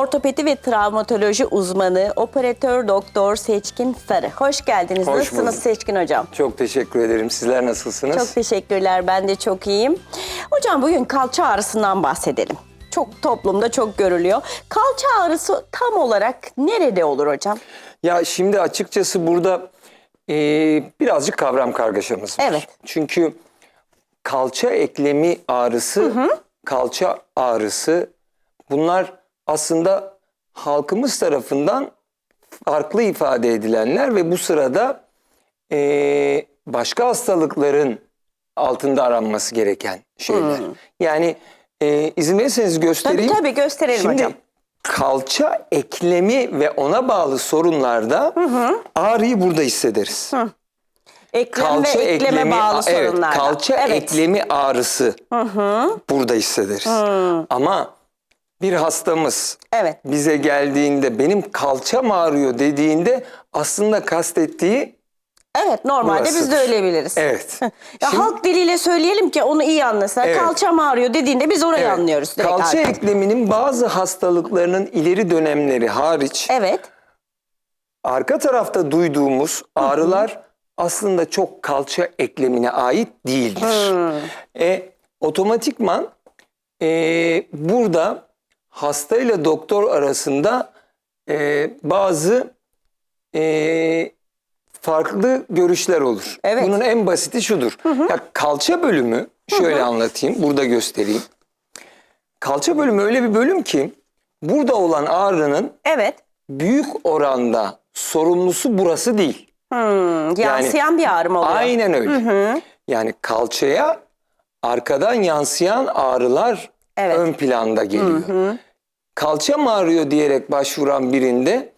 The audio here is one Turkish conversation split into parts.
Ortopedi ve travmatoloji uzmanı operatör doktor Seçkin Sarı. Hoş geldiniz. Hoş Nasılsınız bulduk. Seçkin hocam? Çok teşekkür ederim. Sizler nasılsınız? Çok teşekkürler. Ben de çok iyiyim. Hocam bugün kalça ağrısından bahsedelim. Çok toplumda çok görülüyor. Kalça ağrısı tam olarak nerede olur hocam? Ya şimdi açıkçası burada e, birazcık kavram kargaşamız var. Evet. Çünkü kalça eklemi ağrısı, kalça ağrısı bunlar aslında halkımız tarafından farklı ifade edilenler ve bu sırada e, başka hastalıkların altında aranması gereken şeyler. Yani e, izin verirseniz Tabii göstereyim. tabii gösterelim Şimdi hocam. kalça eklemi ve ona bağlı sorunlarda ağrıyı burada hissederiz. Eklem Kalça ve ekleme eklemi, bağlı evet, sorunlar. kalça eklemi ağrısı burada hissederiz. Ama bir hastamız Evet. bize geldiğinde benim kalçam ağrıyor dediğinde aslında kastettiği Evet normalde biz de Burasıdır. öyle biliriz. evet. Ya Şimdi- halk diliyle söyleyelim ki onu iyi anlasın. Evet. Kalçam ağrıyor dediğinde biz orayı evet, anlıyoruz Kalça artık. ekleminin bazı hastalıklarının ileri dönemleri hariç Evet. arka tarafta duyduğumuz ağrılar aslında çok kalça eklemine ait değildir. E, otomatikman e, burada hasta ile doktor arasında e, bazı e, farklı görüşler olur. Evet. Bunun en basiti şudur. Ya kalça bölümü şöyle anlatayım, burada göstereyim. Kalça bölümü öyle bir bölüm ki burada olan ağrının Evet. büyük oranda sorumlusu burası değil. Hmm, yansıyan bir ağrı mı oluyor? Aynen öyle. Yani kalçaya arkadan yansıyan ağrılar Evet. ön planda geliyor. Kalça mı ağrıyor diyerek başvuran birinde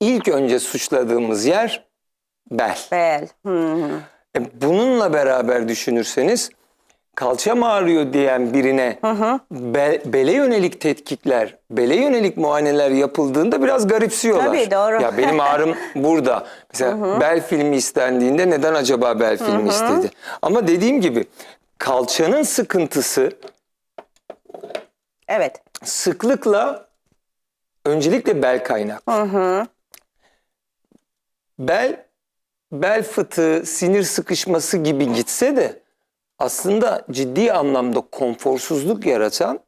ilk önce suçladığımız yer bel. Bel. Hı hı. E, bununla beraber düşünürseniz kalça mı ağrıyor diyen birine be- bele yönelik tetkikler, bele yönelik muayeneler yapıldığında biraz garipsiyorlar. Tabii, doğru. Ya benim ağrım burada. Mesela bel filmi istendiğinde neden acaba bel filmi istedi? Ama dediğim gibi kalçanın sıkıntısı Evet. sıklıkla öncelikle bel kaynak. Bel bel fıtığı, sinir sıkışması gibi gitse de aslında ciddi anlamda konforsuzluk yaratan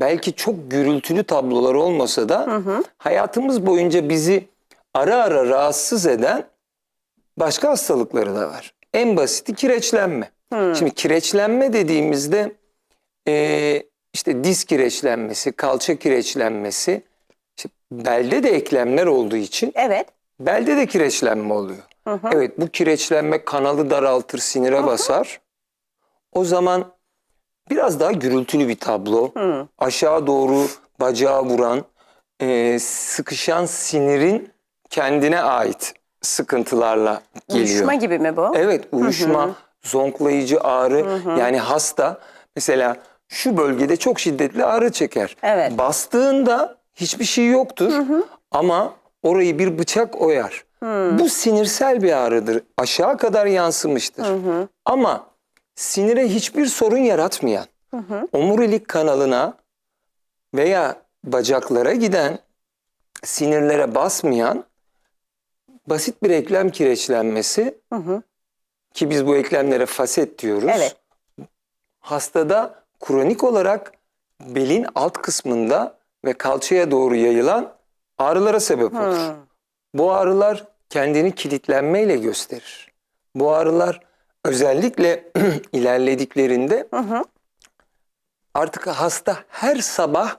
belki çok gürültülü tablolar olmasa da hayatımız boyunca bizi ara ara rahatsız eden başka hastalıkları da var. En basiti kireçlenme. Şimdi kireçlenme dediğimizde e, işte diz kireçlenmesi, kalça kireçlenmesi, işte belde de eklemler olduğu için Evet. belde de kireçlenme oluyor. Evet bu kireçlenme kanalı daraltır, sinire basar. O zaman biraz daha gürültülü bir tablo. Aşağı doğru bacağı vuran, e, sıkışan sinirin kendine ait sıkıntılarla geliyor. Uyuşma gibi mi bu? Evet uyuşma, zonklayıcı ağrı yani hasta mesela şu bölgede çok şiddetli ağrı çeker. Evet. Bastığında hiçbir şey yoktur ama orayı bir bıçak oyar. Bu sinirsel bir ağrıdır. Aşağı kadar yansımıştır. Ama sinire hiçbir sorun yaratmayan, omurilik kanalına veya bacaklara giden sinirlere basmayan basit bir eklem kireçlenmesi ki biz bu eklemlere faset diyoruz. Evet. Hastada kronik olarak belin alt kısmında ve kalçaya doğru yayılan ağrılara sebep olur. Bu ağrılar kendini kilitlenmeyle gösterir. Bu ağrılar özellikle ilerlediklerinde artık hasta her sabah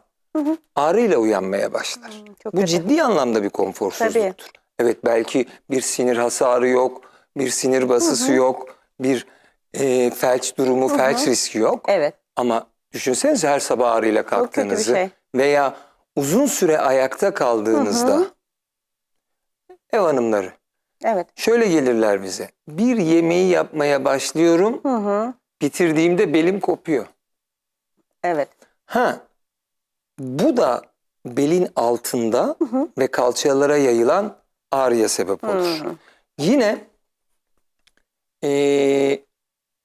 ağrıyla uyanmaya başlar. çok Bu kötü. ciddi anlamda bir konforsuzluktur. Evet belki bir sinir hasarı yok, bir sinir basısı yok, bir e, felç durumu, felç riski yok. Evet. Ama düşünsenize her sabah ağrıyla kalktığınızı şey. veya uzun süre ayakta kaldığınızda ev hanımları Evet. şöyle gelirler bize. Bir yemeği yapmaya başlıyorum, Hı hı. bitirdiğimde belim kopuyor. Evet. Ha, bu da belin altında ve kalçalara yayılan ağrıya sebep olur. Yine eee,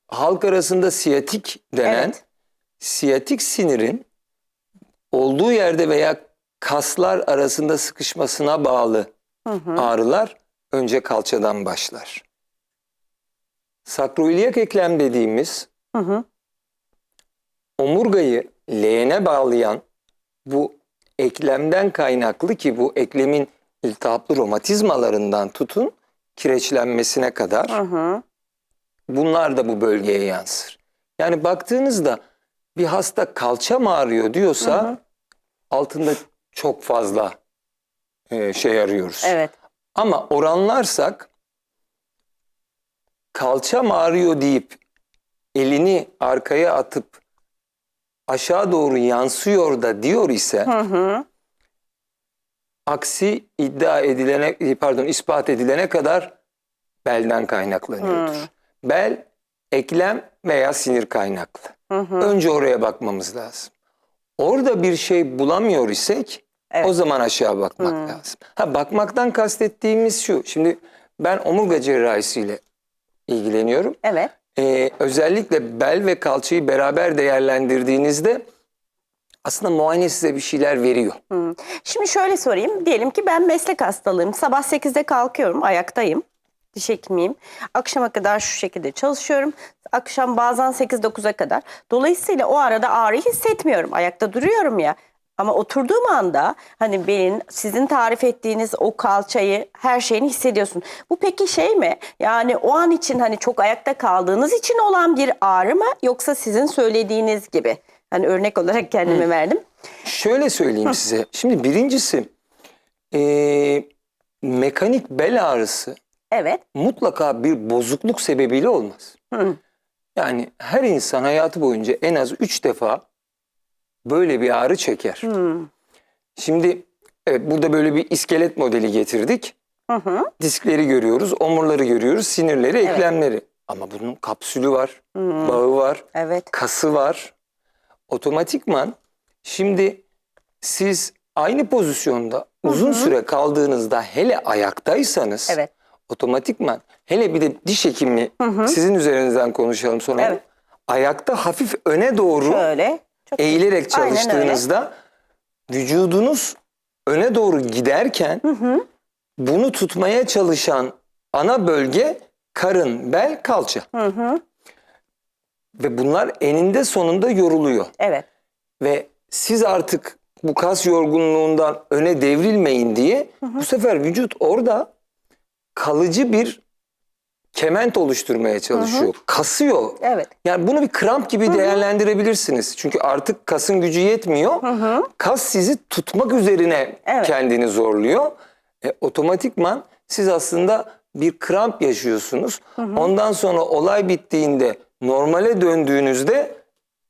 halk arasında siyatik denen Evet. Siyatik sinirin olduğu yerde veya kaslar arasında sıkışmasına bağlı ağrılar önce kalçadan başlar. Sakroiliyak eklem dediğimiz Hı hı. omurgayı leğene bağlayan bu eklemden kaynaklı ki bu eklemin iltihaplı romatizmalarından tutun kireçlenmesine kadar Hı hı. bunlar da bu bölgeye yansır. Yani baktığınızda bir hasta kalça mı ağrıyor diyorsa altında çok fazla e, şey arıyoruz. Evet. Ama oranlarsak kalça mı ağrıyor deyip elini arkaya atıp aşağı doğru yansıyor da diyor ise Hı hı. aksi iddia edilene pardon ispat edilene kadar belden kaynaklanıyordur. Hmm. Bel eklem veya sinir kaynaklı. Hı hı. Önce oraya bakmamız lazım. Orada bir şey bulamıyor isek Evet. o zaman aşağı bakmak lazım. Ha bakmaktan kastettiğimiz şu. Şimdi ben omurga cerrahisiyle ilgileniyorum. Evet. Ee, özellikle bel ve kalçayı beraber değerlendirdiğinizde aslında muayene size bir şeyler veriyor. Hı. Şimdi şöyle sorayım. Diyelim ki ben meslek hastalığım. Sabah 8'de kalkıyorum, ayaktayım. Diş hekimiyim. Akşama kadar şu şekilde çalışıyorum. Akşam bazen 8-9'a kadar. Dolayısıyla o arada ağrı hissetmiyorum. Ayakta duruyorum ya. Ama oturduğum anda hani benim sizin tarif ettiğiniz o kalçayı her şeyini hissediyorsun. Bu peki şey mi? Yani o an için hani çok ayakta kaldığınız için olan bir ağrı mı yoksa sizin söylediğiniz gibi? Hani örnek olarak kendime verdim. Şöyle söyleyeyim size. Şimdi birincisi ee, mekanik bel ağrısı Evet. mutlaka bir bozukluk sebebiyle olmaz. Hı. Yani her insan hayatı boyunca en az 3 defa böyle bir ağrı çeker. Hı. Şimdi evet burada böyle bir iskelet modeli getirdik. Hı hı. Diskleri görüyoruz, omurları görüyoruz, sinirleri, eklemleri. Ama bunun kapsülü var, bağı var, Evet. kası var. Otomatikman şimdi siz aynı pozisyonda uzun süre kaldığınızda hele ayaktaysanız Evet. Otomatikman hele bir de diş hekimi sizin üzerinizden konuşalım sonra. Evet. Ayakta hafif öne doğru Şöyle. Çok eğilerek çalıştığınızda vücudunuz öne doğru giderken bunu tutmaya çalışan ana bölge karın, bel, kalça. Hı hı. Ve bunlar eninde sonunda yoruluyor. Evet. Ve siz artık bu kas yorgunluğundan öne devrilmeyin diye bu sefer vücut orada kalıcı bir kement oluşturmaya çalışıyor. Kasıyor. Evet. Yani bunu bir kramp gibi değerlendirebilirsiniz. Çünkü artık kasın gücü yetmiyor. Kas sizi tutmak üzerine Evet. kendini zorluyor. E, otomatikman siz aslında bir kramp yaşıyorsunuz. Ondan sonra olay bittiğinde normale döndüğünüzde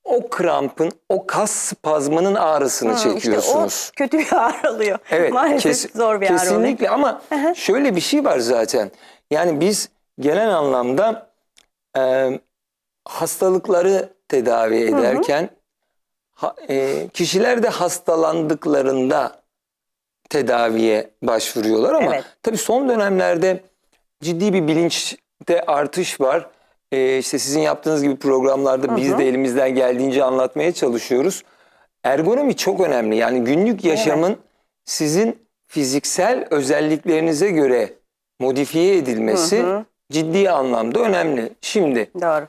o krampın, o kas spazmının ağrısını Hı, işte çekiyorsunuz. o kötü bir ağrı oluyor. Evet, Maalesef kes- zor bir ağrı oluyor. Kesinlikle ama şöyle bir şey var zaten. Yani biz genel anlamda e, hastalıkları tedavi ederken ha- e, kişiler de hastalandıklarında tedaviye başvuruyorlar ama Evet. tabii son dönemlerde ciddi bir bilinçte artış var. E, işte sizin yaptığınız gibi programlarda biz de elimizden geldiğince anlatmaya çalışıyoruz. Ergonomi çok önemli. Yani günlük yaşamın sizin fiziksel özelliklerinize göre modifiye edilmesi ciddi anlamda önemli. Şimdi Doğru.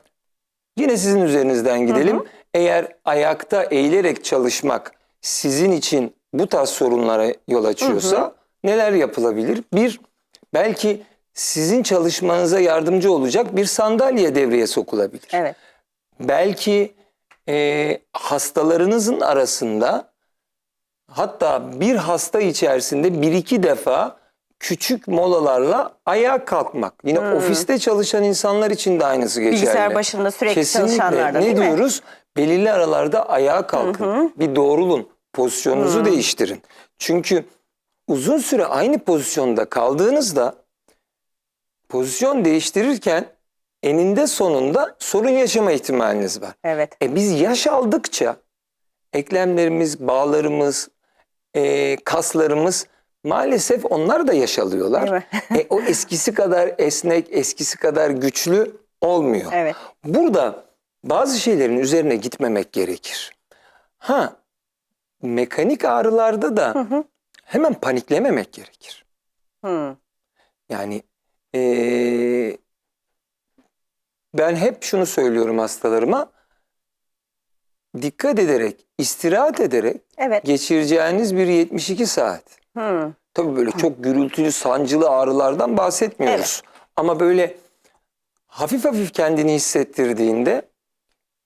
yine sizin üzerinizden gidelim. Eğer ayakta eğilerek çalışmak sizin için bu tarz sorunlara yol açıyorsa neler yapılabilir? Bir, belki sizin çalışmanıza yardımcı olacak bir sandalye devreye sokulabilir Evet. belki e, hastalarınızın arasında hatta bir hasta içerisinde bir iki defa küçük molalarla ayağa kalkmak. Yine ofiste çalışan insanlar için de aynısı geçerli. Bilgisayar başında sürekli çalışanlarda Ne değil mi? diyoruz? Belirli aralarda ayağa kalkın. Bir doğrulun. Pozisyonunuzu değiştirin. Çünkü uzun süre aynı pozisyonda kaldığınızda pozisyon değiştirirken eninde sonunda sorun yaşama ihtimaliniz var. Evet. E biz yaş aldıkça eklemlerimiz, bağlarımız, e, kaslarımız maalesef onlar da yaş alıyorlar. Değil e, o eskisi kadar esnek, eskisi kadar güçlü olmuyor. Evet. Burada bazı şeylerin üzerine gitmemek gerekir. Ha mekanik ağrılarda da hemen paniklememek gerekir. Hı. Yani eee, ben hep şunu söylüyorum hastalarıma. Dikkat ederek, istirahat ederek Evet. geçireceğiniz bir 72 saat. Hı. Tabii böyle çok gürültülü, sancılı ağrılardan bahsetmiyoruz. Ama böyle hafif hafif kendini hissettirdiğinde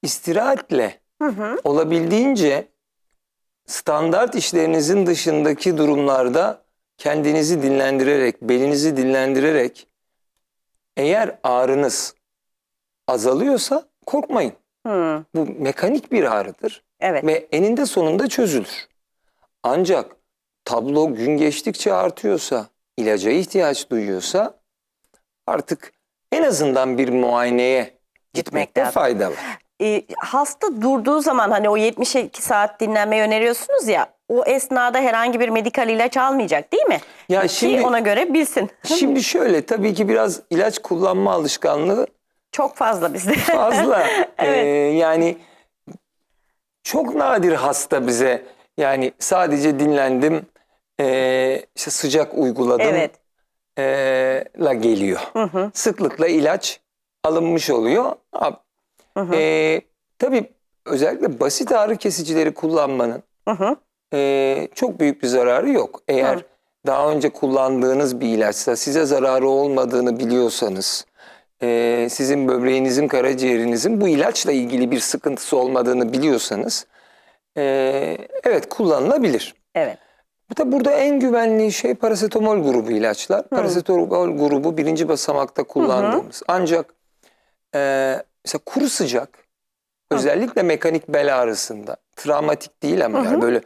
istirahatle Hı hı. olabildiğince standart işlerinizin dışındaki durumlarda kendinizi dinlendirerek, belinizi dinlendirerek eğer ağrınız azalıyorsa korkmayın. Hı. Bu mekanik bir ağrıdır Evet. ve eninde sonunda çözülür. Ancak tablo gün geçtikçe artıyorsa, ilaca ihtiyaç duyuyorsa artık en azından bir muayeneye gitmekte lazım. fayda var. Ee, hasta durduğu zaman hani o 72 saat dinlenmeyi öneriyorsunuz ya o esnada herhangi bir medikal ilaç almayacak değil mi? Ya Ki şimdi ona göre bilsin. şimdi şöyle tabii ki biraz ilaç kullanma alışkanlığı Çok fazla bizde. fazla. Evet. Ee, yani çok nadir hasta bize yani sadece dinlendim, ee, işte sıcak uyguladım evet. ee, la geliyor. Hı hı. Sıklıkla ilaç alınmış oluyor. Hı hı. ee, tabii özellikle basit ağrı kesicileri kullanmanın Hı hı. Ee, çok büyük bir zararı yok. Eğer Hı. daha önce kullandığınız bir ilaçsa size zararı olmadığını biliyorsanız, ee, sizin böbreğinizin, karaciğerinizin bu ilaçla ilgili bir sıkıntısı olmadığını biliyorsanız, ee, evet kullanılabilir. Evet. Tabi burada en güvenli şey parasetamol grubu ilaçlar. Parasetamol grubu birinci basamakta kullandığımız. Ancak ee, mesela kuru sıcak özellikle mekanik bel ağrısında travmatik değil ama yani böyle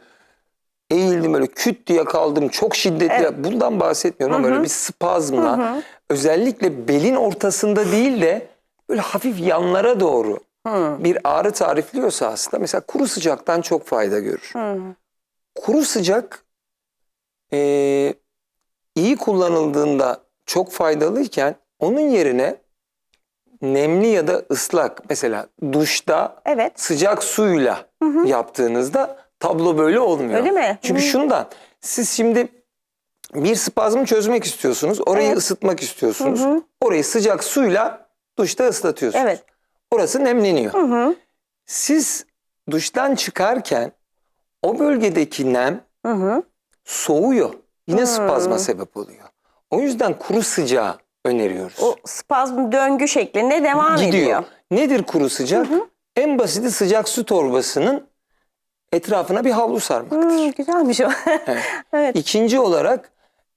eğildim böyle küt diye kaldım çok şiddetli Evet. bundan bahsetmiyorum ama böyle bir spazmla özellikle belin ortasında değil de böyle hafif yanlara doğru Hı. bir ağrı tarifliyorsa hasta mesela kuru sıcaktan çok fayda görür. Hı. Kuru sıcak eee, iyi kullanıldığında çok faydalıyken onun yerine nemli ya da ıslak mesela duşta Evet. sıcak suyla yaptığınızda tablo böyle olmuyor. Öyle mi? Çünkü Hı. şundan siz şimdi bir spazmı çözmek istiyorsunuz. Orayı Evet. ısıtmak istiyorsunuz. Hı hı. Orayı sıcak suyla duşta ıslatıyorsunuz. Evet. Orası nemleniyor. Hı hı. Siz duştan çıkarken o bölgedeki nem Hı hı. soğuyor. Yine Hmm. spazma sebep oluyor. O yüzden kuru sıcağı öneriyoruz. O spazm döngü şeklinde devam Gidiyor. ediyor. Nedir kuru sıcak? En basiti sıcak su torbasının etrafına bir havlu sarmaktır. Hı, güzelmiş o. evet. İkinci olarak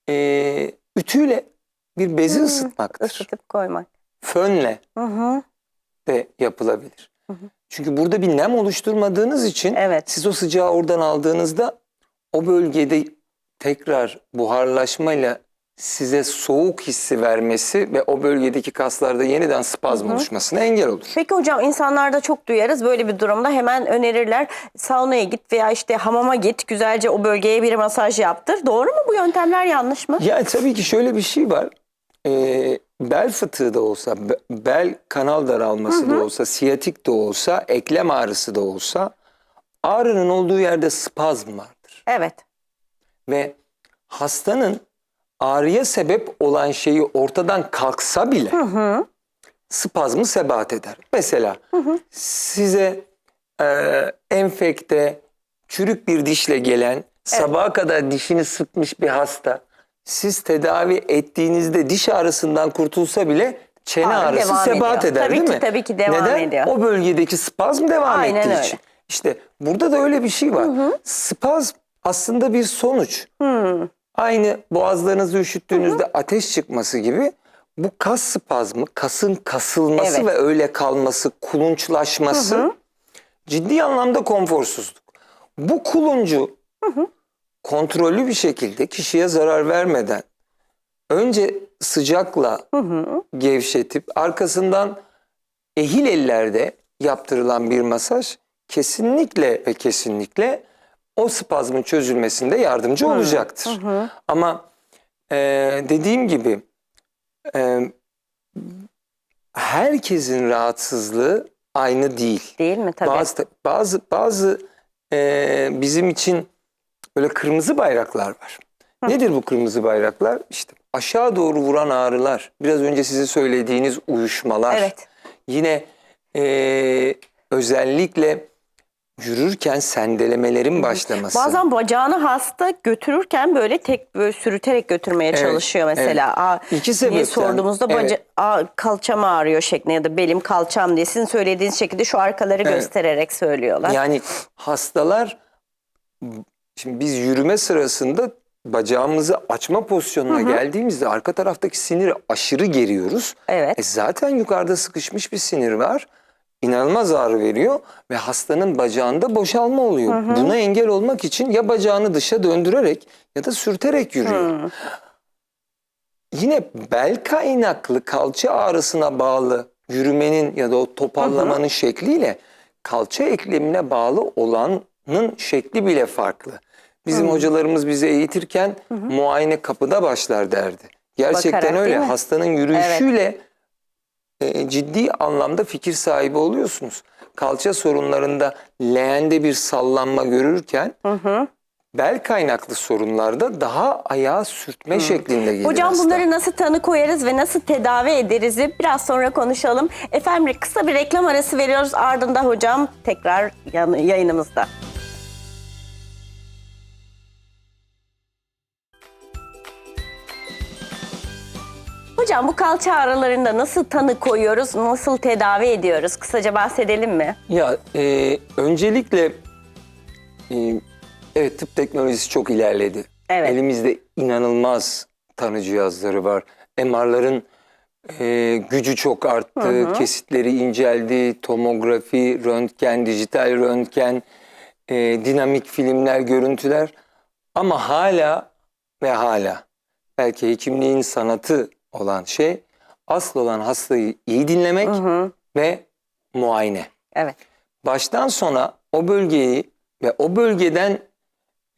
eee, ütüyle bir bezi ısıtmaktır. Isıtıp koymak. Fönle Hı hı. de yapılabilir. Çünkü burada bir nem oluşturmadığınız için Evet. siz o sıcağı oradan aldığınızda o bölgede tekrar buharlaşmayla size soğuk hissi vermesi ve o bölgedeki kaslarda yeniden spazm oluşmasına engel olur. Peki hocam insanlarda çok duyarız böyle bir durumda hemen önerirler saunaya git veya işte hamama git güzelce o bölgeye bir masaj yaptır. Doğru mu bu yöntemler yanlış mı? Ya tabii ki şöyle bir şey var. Ee, bel fıtığı da olsa, be- bel kanal daralması da olsa, siyatik de olsa, eklem ağrısı da olsa ağrının olduğu yerde spazm vardır. Evet. Ve hastanın ağrıya sebep olan şeyi ortadan kalksa bile spazmı sebat eder. Mesela size e, enfekte, çürük bir dişle gelen, sabaha kadar dişini sıkmış bir hasta, siz tedavi ettiğinizde diş ağrısından kurtulsa bile çene Ağrı ağrısı sebat ediyor. eder Tabii değil ki, mi? tabii ki devam Neden? ediyor. O bölgedeki spazm devam Aynen ettiği öyle. için. İşte burada da öyle bir şey var. Spazm aslında bir sonuç. Aynı boğazlarınızı üşüttüğünüzde ateş çıkması gibi bu kas spazmı, kasın kasılması Evet. ve öyle kalması, kulunçlaşması ciddi anlamda konforsuzluk. Bu kuluncu kontrollü bir şekilde kişiye zarar vermeden önce sıcakla gevşetip arkasından ehil ellerde yaptırılan bir masaj kesinlikle ve kesinlikle o spazmın çözülmesinde yardımcı olacaktır. Ama e, dediğim gibi e, herkesin rahatsızlığı aynı değil. Değil mi? Tabii. Bazı bazı bazı e, bizim için böyle kırmızı bayraklar var. Nedir bu kırmızı bayraklar? İşte aşağı doğru vuran ağrılar, biraz önce size söylediğiniz uyuşmalar. Evet. Yine e, özellikle yürürken sendelemelerin başlaması. Bazen bacağını hasta götürürken böyle tek böyle sürüterek götürmeye Evet, çalışıyor mesela. Aa, İki sebepten. sorduğumuzda Evet. baca, aa, kalçam ağrıyor şeklinde ya da belim kalçam diye sizin söylediğiniz şekilde şu arkaları Evet. göstererek söylüyorlar. Yani hastalar şimdi biz yürüme sırasında bacağımızı açma pozisyonuna geldiğimizde arka taraftaki siniri aşırı geriyoruz. Evet. E zaten yukarıda sıkışmış bir sinir var. İnanılmaz ağrı veriyor ve hastanın bacağında boşalma oluyor. Buna engel olmak için ya bacağını dışa döndürerek ya da sürterek yürüyor. Yine bel kaynaklı kalça ağrısına bağlı yürümenin ya da o topallamanın şekliyle kalça eklemine bağlı olanın şekli bile farklı. Bizim hocalarımız bizi eğitirken muayene kapıda başlar derdi. Gerçekten Bakarak, öyle. Hastanın yürüyüşüyle e, ciddi anlamda fikir sahibi oluyorsunuz. Kalça sorunlarında leğende bir sallanma görürken bel kaynaklı sorunlarda daha ayağı sürtme şeklinde gelir Hocam hasta. bunları nasıl tanı koyarız ve nasıl tedavi ederiz biraz sonra konuşalım. Efendim kısa bir reklam arası veriyoruz ardında hocam tekrar yayınımızda. Hocam bu kalça ağrılarında nasıl tanı koyuyoruz, nasıl tedavi ediyoruz? Kısaca bahsedelim mi? Ya e, öncelikle e, evet tıp teknolojisi çok ilerledi. Evet. Elimizde inanılmaz tanı cihazları var. MR'ların e, gücü çok arttı, kesitleri inceldi, tomografi, röntgen, dijital röntgen, e, dinamik filmler, görüntüler. Ama hala ve hala belki hekimliğin sanatı olan şey asıl olan hastayı iyi dinlemek ve muayene Evet. baştan sona o bölgeyi ve o bölgeden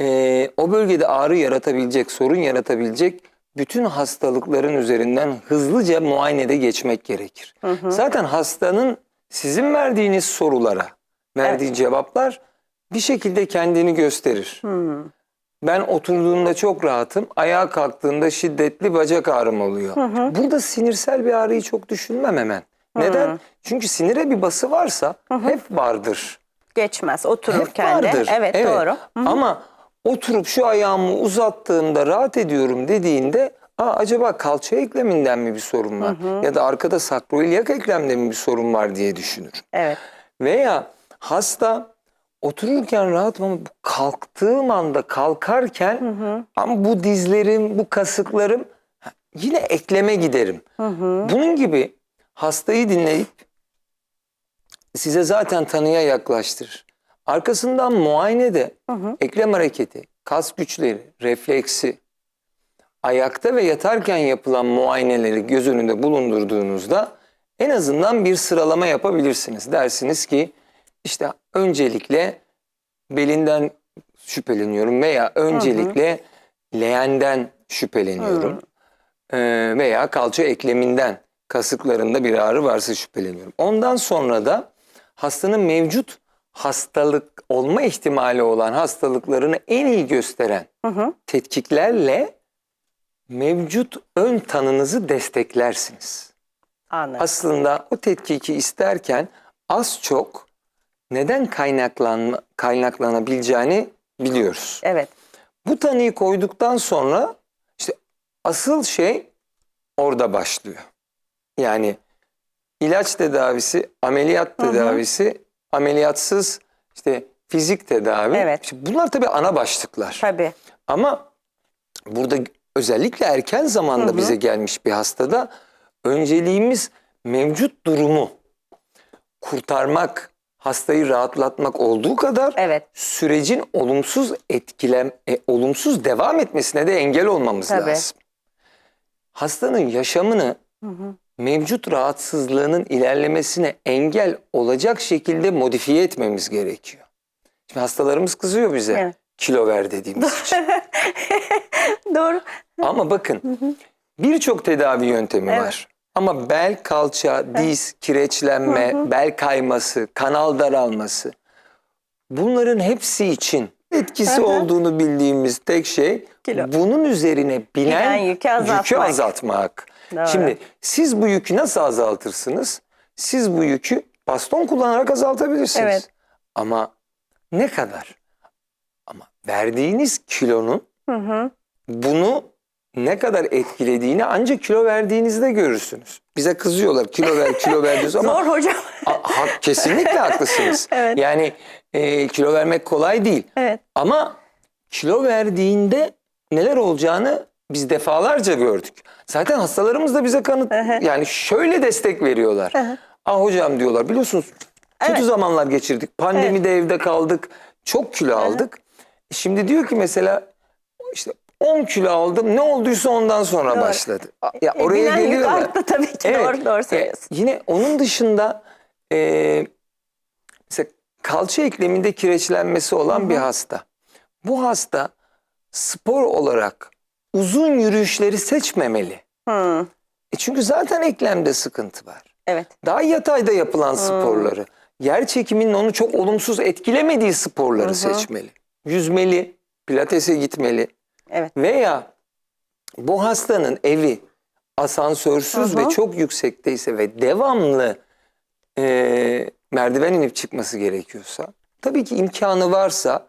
eee, o bölgede ağrı yaratabilecek, sorun yaratabilecek bütün hastalıkların üzerinden hızlıca muayenede geçmek gerekir. Zaten hastanın sizin verdiğiniz sorulara verdiği cevaplar bir şekilde kendini gösterir. Ben oturduğumda çok rahatım, ayağa kalktığında şiddetli bacak ağrım oluyor. Burada sinirsel bir ağrıyı çok düşünmem hemen. Neden? Çünkü sinire bir bası varsa hep vardır. Geçmez otururken de. vardır. Evet, doğru. Ama oturup şu ayağımı uzattığımda rahat ediyorum dediğinde Aa, acaba kalça ekleminden mi bir sorun var? Ya da arkada sakroiliyak eklemde mi bir sorun var diye düşünür. Evet. Veya hasta otururken rahat ama kalktığım anda kalkarken ama bu dizlerim, bu kasıklarım yine ekleme giderim. Bunun gibi hastayı dinleyip size zaten tanıya yaklaştırır. Arkasından muayenede eklem hareketi, kas güçleri, refleksi, ayakta ve yatarken yapılan muayeneleri göz önünde bulundurduğunuzda en azından bir sıralama yapabilirsiniz. Dersiniz ki işte öncelikle belinden şüpheleniyorum veya öncelikle leğenden şüpheleniyorum Ee, veya kalça ekleminden kasıklarında bir ağrı varsa şüpheleniyorum. Ondan sonra da hastanın mevcut hastalık olma ihtimali olan hastalıklarını en iyi gösteren tetkiklerle mevcut ön tanınızı desteklersiniz. Anladım. Aslında o tetkiki isterken az çok neden kaynaklan kaynaklanabileceğini biliyoruz. Evet. Bu tanıyı koyduktan sonra işte asıl şey orada başlıyor. Yani ilaç tedavisi, ameliyat tedavisi, ameliyatsız işte fizik tedavi. Evet. İşte bunlar tabii ana başlıklar. Tabii. Ama burada özellikle erken zamanda bize gelmiş bir hastada önceliğimiz mevcut durumu kurtarmak, hastayı rahatlatmak olduğu kadar Evet. sürecin olumsuz etkilem, e, olumsuz devam etmesine de engel olmamız Tabii. lazım. Hastanın yaşamını mevcut rahatsızlığının ilerlemesine engel olacak şekilde modifiye etmemiz gerekiyor. Şimdi hastalarımız kızıyor bize. Evet. Kilo ver dediğimiz için. Doğru. Ama bakın birçok tedavi yöntemi Evet. var. Ama bel, kalça, diz, kireçlenme, bel kayması, kanal daralması bunların hepsi için etkisi olduğunu bildiğimiz tek şey Kilo. bunun üzerine binen Binen yükü azaltmak. azaltmak. Doğru. Şimdi siz bu yükü nasıl azaltırsınız? Siz bu yükü baston kullanarak azaltabilirsiniz. Evet. Ama ne kadar? Ama verdiğiniz kilonun Hı hı. bunu ne kadar etkilediğini ancak kilo verdiğinizde görürsünüz. Bize kızıyorlar kilo ver kilo ver diyoruz ama Zor hocam. ha- kesinlikle haklısınız. Evet. Yani e, kilo vermek kolay değil. evet. Ama kilo verdiğinde neler olacağını biz defalarca gördük. Zaten hastalarımız da bize kanıt yani şöyle destek veriyorlar. Ah hocam diyorlar biliyorsunuz kötü Evet. zamanlar geçirdik. Pandemide evde kaldık. Çok kilo aldık. Şimdi diyor ki mesela işte 10 kilo aldım. Ne olduysa ondan sonra Doğru. başladı. Ya E, oraya binen yük geliyorlar. arttı tabii ki. Evet. Doğru, doğru E, söylüyorsun. yine onun dışında e, mesela kalça ekleminde kireçlenmesi olan bir hasta. Bu hasta spor olarak uzun yürüyüşleri seçmemeli. Hı. E çünkü zaten eklemde sıkıntı var. Evet. Daha yatayda yapılan sporları, yer çekiminin onu çok olumsuz etkilemediği sporları seçmeli. Yüzmeli, pilatese gitmeli Evet. veya bu hastanın evi asansörsüz Hı ve çok yüksekteyse ve devamlı e, merdiven inip çıkması gerekiyorsa tabii ki imkanı varsa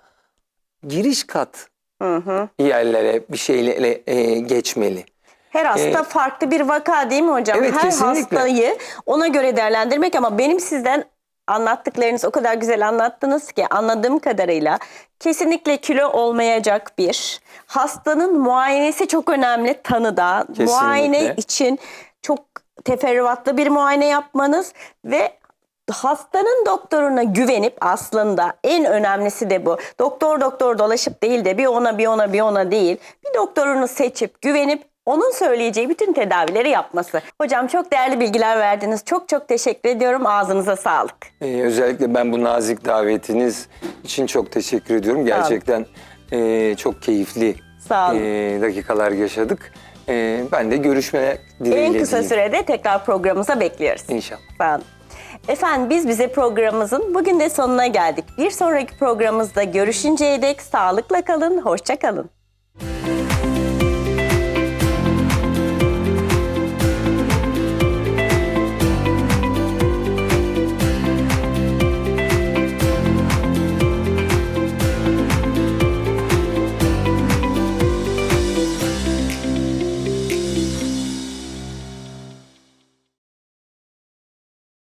giriş kat Hı hı. yerlere bir şeyle e, geçmeli. Her hasta Ee, farklı bir vaka değil mi hocam? Evet, Her kesinlikle. hastayı ona göre değerlendirmek ama benim sizden anlattıklarınız o kadar güzel anlattınız ki anladığım kadarıyla kesinlikle kilo olmayacak bir. Hastanın muayenesi çok önemli tanıda. Kesinlikle. Muayene için çok teferruatlı bir muayene yapmanız ve hastanın doktoruna güvenip aslında en önemlisi de bu. Doktor doktor dolaşıp değil de bir ona bir ona bir ona değil. Bir doktorunu seçip güvenip onun söyleyeceği bütün tedavileri yapması. Hocam çok değerli bilgiler verdiniz. Çok çok teşekkür ediyorum. Ağzınıza sağlık. Ee, özellikle ben bu nazik davetiniz için çok teşekkür ediyorum. Gerçekten e, çok keyifli Sağ olun. e, dakikalar yaşadık. E, ben de görüşme dileğiyle En kısa diyeyim. sürede tekrar programımıza bekliyoruz. İnşallah. Sağ olun. Efendim biz bize programımızın bugün de sonuna geldik. Bir sonraki programımızda görüşünceye dek sağlıkla kalın, hoşça kalın.